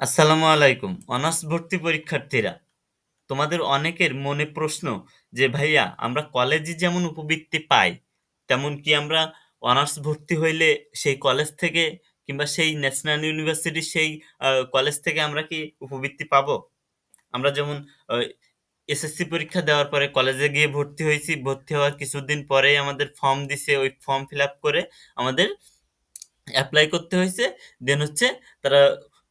আসসালামু আলাইকুম। অনার্স ভর্তি পরীক্ষার্থীরা, তোমাদের অনেকের মনে প্রশ্ন যে ভাইয়া আমরা কলেজে যেমন উপবৃত্তি পাই, তেমন কি আমরা অনার্স ভর্তি হইলে সেই কলেজ থেকে কিংবা সেই ন্যাশনাল ইউনিভার্সিটির সেই কলেজ থেকে আমরা কি উপবৃত্তি পাবো? আমরা যেমন এসএসসি পরীক্ষা দেওয়ার পরে কলেজে গিয়ে ভর্তি হয়েছি ভর্তি হওয়ার কিছুদিন পরেই আমাদের ফর্ম দিছে, ওই ফর্ম ফিল আপ করে আমাদের অ্যাপ্লাই করতে হয়েছে দেন হচ্ছে তারা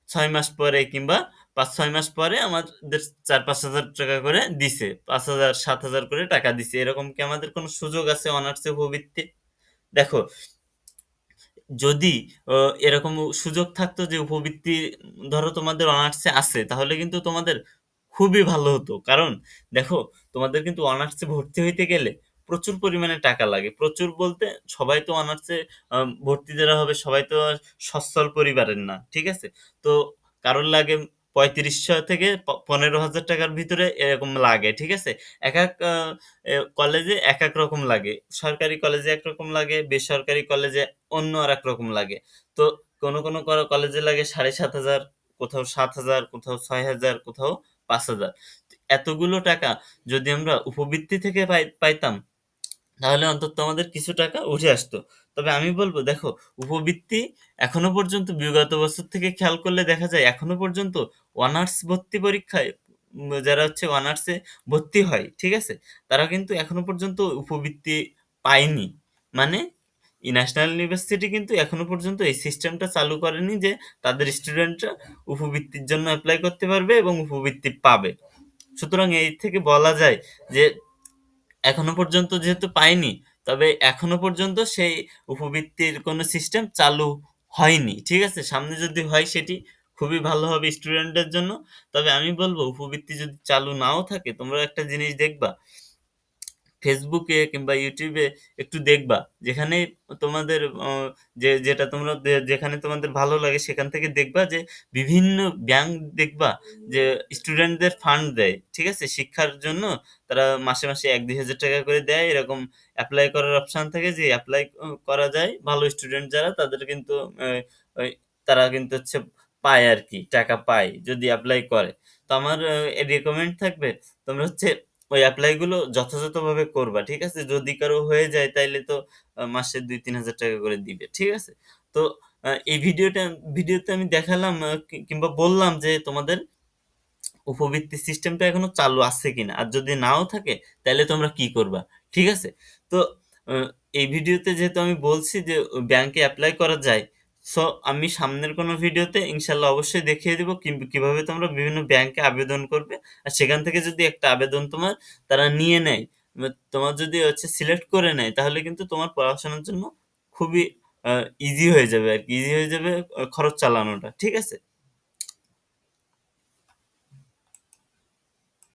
৬ মাস পরে কিংবা ৫-৬ মাস পরে আমাদের ৪-৫ হাজার টাকা করে দিছে। পাঁচ হাজার, সাত হাজার করে টাকা দিছে। এরকম কি আমাদের কোনো সুযোগ আছে অনার্সে উপবৃত্তি দেখো যদি এরকম সুযোগ থাকতো যে উপবৃত্তি ধরো তোমাদের অনার্সে আছে, তাহলে কিন্তু তোমাদের খুবই ভালো হতো। কারণ দেখো তোমাদের কিন্তু অনার্সে ভর্তি হইতে গেলে প্রচুর পরিমাণে টাকা লাগে। প্রচুর বলতে সবাই তো অনার্সে ভর্তি যারা হবে সবাই তো সচ্ছল পরিবারের না। ঠিক আছে? তো কারোর লাগে ৩৫০০ থেকে পনেরো হাজার টাকার ভিতরে এরকম লাগে। ঠিক আছে? এক এক কলেজে এক এক রকম লাগে। সরকারি কলেজে একরকম লাগে, বেসরকারি কলেজে অন্য আর এক রকম লাগে। তো কোন, কোন কলেজে লাগে ৭,৫০০, কোথাও ৭,০০০, কোথাও ৬,০০০, কোথাও ৫,০০০। এতগুলো টাকা যদি আমরা উপবৃত্তি থেকে পাই পাইতাম, তাহলে অন্তত আমাদের কিছু টাকা উঠে আসতো। তবে আমি বলব দেখো উপবৃত্তি এখনও পর্যন্ত বিগত বছর থেকে খেয়াল করলে দেখা যায় এখনও পর্যন্ত অনার্স ভর্তি পরীক্ষায় যারা হচ্ছে অনার্সে ভর্তি হয়, ঠিক আছে? তারা কিন্তু এখনও পর্যন্ত উপবৃত্তি পায়নি। মানে ন্যাশনাল ইউনিভার্সিটি কিন্তু এখনও পর্যন্ত এই সিস্টেমটা চালু করেনি যে তাদের স্টুডেন্টরা উপবৃত্তির জন্য অ্যাপ্লাই করতে পারবে এবং উপবৃত্তি পাবে। সুতরাং এই থেকে বলা যায় যে এখনও পর্যন্ত যেহেতু পাইনি, তবে এখনও পর্যন্ত সেই উপবৃত্তির কোনো সিস্টেম চালু হয়নি। ঠিক আছে? সামনে যদি হয় সেটি খুবই ভালো হবে স্টুডেন্টদের জন্য। তবে আমি বলব, উপবৃত্তি যদি চালু নাও থাকে তোমরা একটা জিনিস দেখবা এ কিংবা ইউটিউবে একটু দেখবা। যেখানে তোমাদের যে যেটা তোমরা যেখানে তোমাদের ভালো লাগে সেখান থেকে দেখবা যে বিভিন্ন ব্যাংক দেখবা যে স্টুডেন্টদের ফান্ড দেয়। ঠিক আছে? শিক্ষার জন্য তারা মাসে, মাসে ১-২ হাজার টাকা করে দেয়। এরকম অ্যাপ্লাই করার অপশান থাকে যে অ্যাপ্লাই করা যায়। ভালো স্টুডেন্ট যারা তাদের কিন্তু তারা কিন্তু হচ্ছে পায় আর কি টাকা পায় যদি অ্যাপ্লাই করে। তো আমার রিকমেন্ড থাকবে তোমরা হচ্ছে ওই এপ্লাই গুলো যথাযথভাবে করবা। ঠিক আছে? যদি কারও হয়ে যায়, তাইলে তো মাসে ২-৩ হাজার টাকা করে দিবে। ঠিক আছে? তো এই ভিডিওটা, ভিডিওতে আমি দেখালাম কিংবা বললাম যে তোমাদের উপবৃত্তি সিস্টেমটা এখনও চালু আছে কিনা। আর যদি নাও থাকে তাহলে তোমরা কি করবা। ঠিক আছে? তো এই ভিডিওতে যেহেতু আমি বলছি যে, ব্যাংকে এপ্লাই করা যায়। সো আমি সামনের কোনো ভিডিওতে ইনশাল্লাহ অবশ্যই দেখিয়ে দেবো কীভাবে তোমরা বিভিন্ন ব্যাংকে আবেদন করবে। আর সেখান থেকে যদি একটা আবেদন তোমার তারা নিয়ে নেয়, তোমার যদি হচ্ছে সিলেক্ট করে নেয় তাহলে কিন্তু তোমার পড়াশোনার জন্য খুবই ইজি হয়ে যাবে আর কি ইজি হয়ে যাবে খরচ চালানোটা। ঠিক আছে?